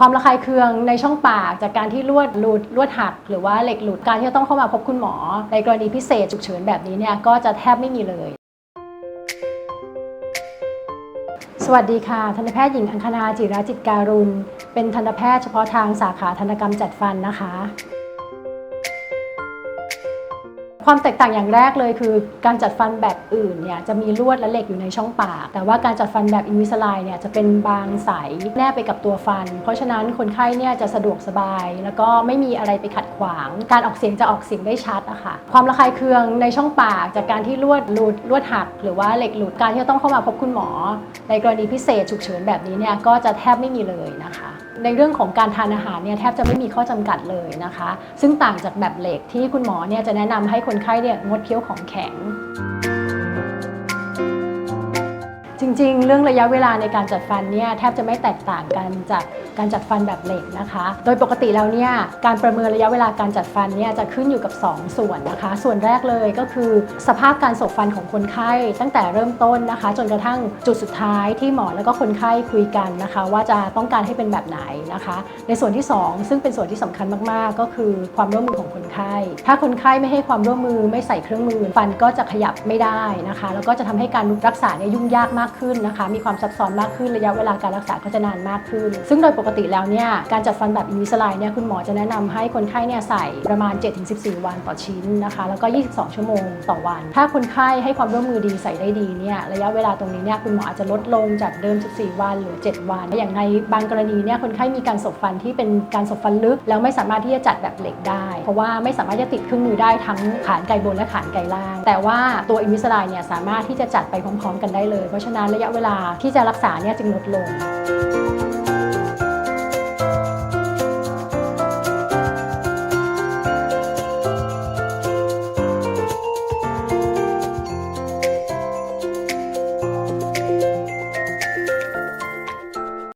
ความระคายเคืองในช่องปากจากการที่ลวดหลุดลวดหัก หรือว่าเหล็กหลุดการที่จะต้องเข้ามาพบคุณหมอ ในกรณีพิเศษฉุกเฉินแบบนี้เนี่ยก็จะแทบไม่มีเลย สวัสดีค่ะ ทันตแพทย์หญิงอังคณาจิราจิตการุณ เป็นทันตแพทย์เฉพาะทางสาขาทันตกรรมจัดฟันนะคะ ความแตกต่างอย่างแรกเลยคือ การจัดฟันแบบอื่นเนี่ยจะมีลวดและเหล็กอยู่ในช่องปาก แต่ว่าการจัดฟันแบบอินวิสไลเนี่ยจะเป็นบางใสแนบไปกับตัวฟัน เพราะฉะนั้นคนไข้เนี่ยจะสะดวกสบาย แล้วก็ไม่มีอะไรไปขัดขวาง การออกเสียงจะออกเสียงได้ชัดอะค่ะความระคายเคืองในช่องปาก จากการที่ลวดหลุดลวดหัก หรือว่าเหล็กหลุดการที่ต้องเข้ามาพบคุณหมอ ในกรณีพิเศษฉุกเฉินแบบนี้เนี่ยก็จะแทบไม่มีเลยนะคะในเรื่องของการทานอาหารเนี่ยแทบจะไม่มีข้อจำกัดเลยนะคะ ซึ่งต่างจากแบบเหล็กที่คุณหมอเนี่ยจะแนะนำให้คนคนไข้เนี่ยงดเคี้ยวของแข็ง จริงๆ เรื่องระยะเวลาในการจัดฟันเนี่ยแทบจะไม่แตกต่างกันจากการจัดฟันแบบเหล็กนะคะ โดยปกติแล้วเนี่ยการประเมินระยะเวลาการจัดฟันเนี่ยจะขึ้นอยู่กับ 2 ส่วนนะคะ ส่วนแรกเลยก็คือ สภาพการสบฟันของคนไข้ ตั้งแต่เริ่มต้นนะคะ จนกระทั่งจุดสุดท้ายที่หมอแล้วก็คนไข้คุยกันนะคะ ว่าจะต้องการให้เป็นแบบไหนนะคะ ในส่วนที่ 2 ซึ่งเป็นส่วนที่สำคัญมากๆ ก็คือความร่วมมือของคนไข้ ถ้าคนไข้ไม่ให้ความร่วมมือไม่ใส่เครื่องมือ ฟันก็จะขยับไม่ได้นะคะ แล้วก็จะทำให้การรักษาเนี่ยยุ่งยากมากขึ้นนะคะ มีความซับซ้อนมากขึ้นระยะเวลาการรักษาก็จะนานมากขึ้น ซึ่งโดยปกติแล้วเนี่ยการจัดฟันแบบอินวิสไลเนี่ยคุณหมอจะแนะนำให้คนไข้เนี่ยใส่ประมาณ 7-14 วันต่อชิ้นนะคะ แล้วก็ 22 ชั่วโมงต่อวัน ถ้าคนไข้ให้ความร่วมมือดีใส่ได้ดีเนี่ยระยะเวลาตรงนี้เนี่ยคุณหมออาจจะลดลงจากเดิม 14 วันหรือ 7 วัน อย่างในบางกรณีเนี่ยคนไข้มีการสบฟันที่เป็นการสบฟันลึก แล้วไม่สามารถที่จะจัดแบบเหล็กได้ เพราะว่าไม่สามารถจะติดเครื่องมือได้ทั้งขานไกลบนและขานไกลล่าง แต่ว่าตัวอินวิสไลเนี่ยสามารถที่จะจัดไปพร้อม ๆ กันได้เลยเพราะฉะนั้นระยะเวลาที่จะรักษาเนี่ยจึงลดลง